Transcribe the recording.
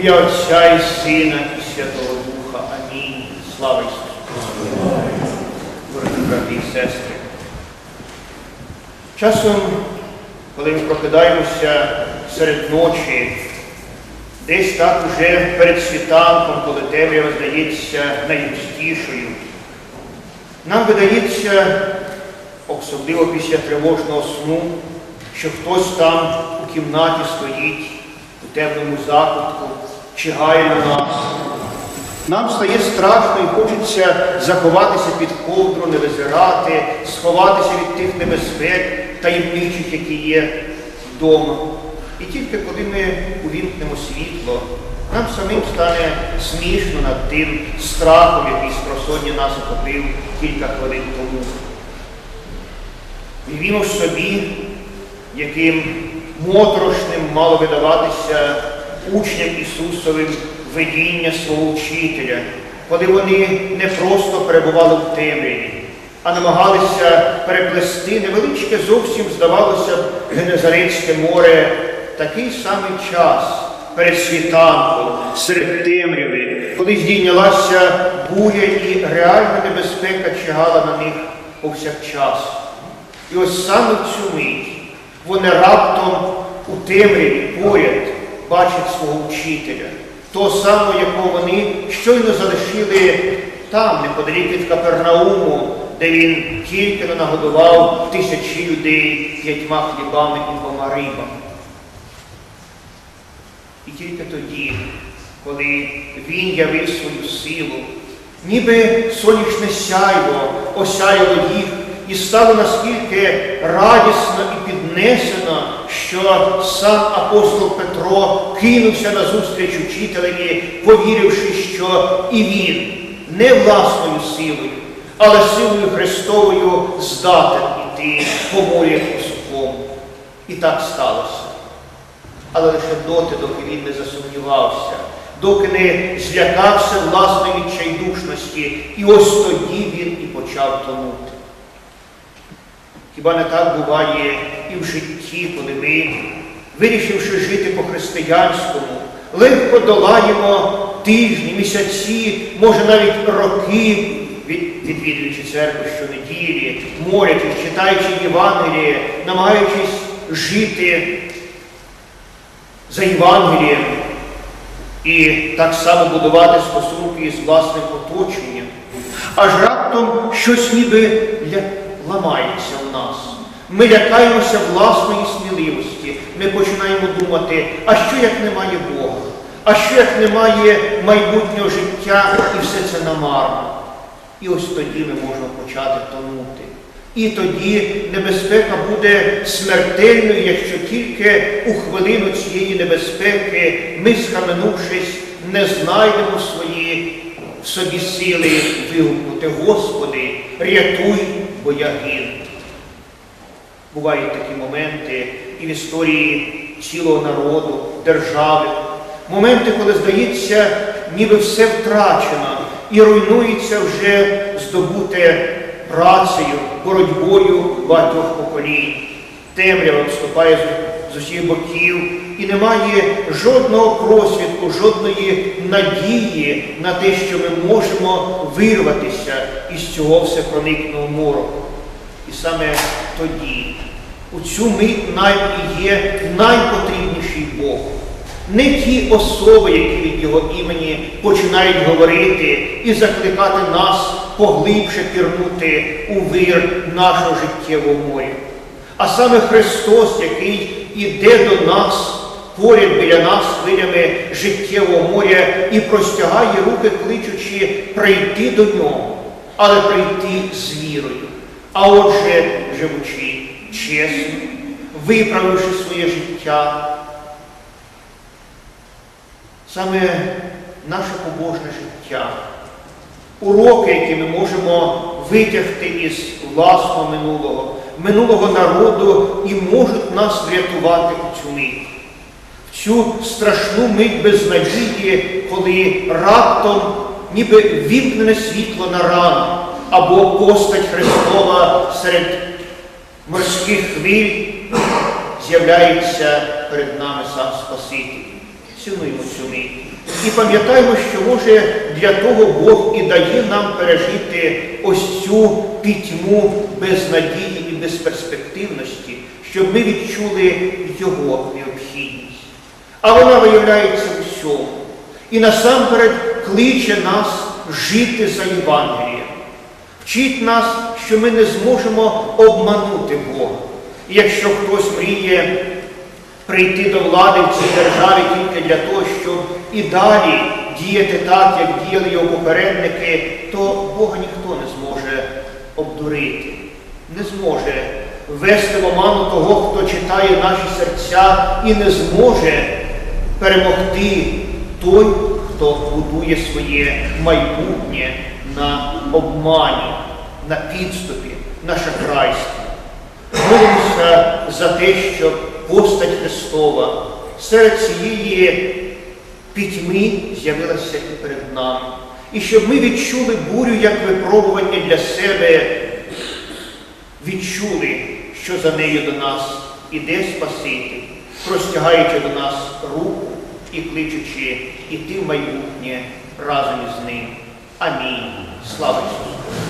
ім'я Отця і Сина, і Святого Духа. Амінь. Слава Ісусу! Дорогі брати і сестри. Часом, коли ми прокидаємося серед ночі, десь так уже перед світанком, коли темрява здається найгустішою, нам видається, особливо після тривожного сну, що хтось там у кімнаті стоїть у темному закутку, чигає на нас. Нам стає страшно і хочеться заховатися під ковдру, не визирати, сховатися від тих небезпек таємничих, які є вдома. І тільки коли ми увімкнемо світло, нам самим стане смішно над тим страхом, який спросоння нас охопив кілька хвилин тому. Уявімо ж собі, яким моторошним мало видаватися учням Ісусовим видіння свого вчителя, коли вони не просто перебували в темряві, а намагалися переплести невеличке зовсім, здавалося б, Генезарецьке море такий самий час перед світанком, серед темряви, коли здійнялася буря і реальна небезпека чигала на них повсякчас. І ось саме в цю мить вони раптом у темряві поряд бачать свого вчителя, того самого, якого вони щойно залишили там, неподалік від Капернауму, де він тільки не нагодував тисячі людей п'ятьма хлібами і двома рибами. І тільки тоді, коли він явив свою силу, ніби сонячне сяйво осяяло їх і стало наскільки радісно і піднесено, що сам апостол Петро кинувся на зустріч учителеві, повіривши, що і він не власною силою, але силою Христовою здатен іти по морі сухому. І так сталося. Але лише доти, доки він не засумнівався, доки не злякався власної відчайдушності, і ось тоді він і почав тонути. Хіба не так буває і в житті, коли ми, вирішивши жити по-християнському, легко долаємо тижні, місяці, може навіть роки, відвідуючи церкву щонеділі, молячись, читаючи Євангеліє, намагаючись жити за Євангелієм і так само будувати стосунки із власним оточенням. Аж раптом щось ніби ля- ламається в нас. Ми лякаємося власної сміливості. Ми починаємо думати, а що як немає Бога? А що як немає майбутнього життя і все це намарно? І ось тоді ми можемо почати тонути. І тоді небезпека буде смертельною, якщо тільки у хвилину цієї небезпеки ми, схаменувшись, не знайдемо свої в собі сили вигукнути, Господи, рятуй, бо я гину. Бувають такі моменти і в історії цілого народу, держави, моменти, коли здається, ніби все втрачено і руйнується вже здобуте працею, боротьбою багатьох поколінь. Темрява вступає з- з усіх боків і немає жодного просвідку, жодної надії на те, що ми можемо вирватися із цього всепроникного мороку. І саме тоді, у цю мить нам і є найпотрібніший Бог. Не ті особи, які від Його імені починають говорити і закликати нас поглибше пірнути у вир нашого життєвого моря. А саме Христос, який іде до нас, поряд біля нас хвилями життєвого моря і простягає руки, кличучи прийти до нього, але прийти з вірою. А отже, живучи чесно, виправивши своє життя, саме наше побожне життя, уроки, які ми можемо витягти із власного минулого, минулого народу і можуть нас врятувати у цю мить. В цю страшну мить безнадії, коли раптом ніби вімкнене світло на рану, або постать Христова серед морських хвиль з'являється перед нами сам Спаситель. Цінуємо цю мить. І пам'ятаємо, що може для того Бог і дає нам пережити ось цю пітьму безнадії безперспективності, щоб ми відчули Його необхідність. А вона виявляється в усьому. І насамперед кличе нас жити за Євангелієм. Вчить нас, що ми не зможемо обманути Бога. І якщо хтось мріє прийти до влади в цій державі тільки для того, щоб і далі діяти так, як діяли його попередники, то Бога ніхто не зможе обдурити, не зможе ввести в оману того, хто читає наші серця, і не зможе перемогти той, хто будує своє майбутнє на обмані, на підступі, на шахрайстві. Молимося за те, щоб постать Христова серед цієї пітьми з'явилася і перед нами. І щоб ми відчули бурю як випробування для себе, відчули, що за нею до нас іде Спаситель, простягаючи до нас руку і кличучи іти в майбутнє разом із ним. Амінь. Слава Ісусу!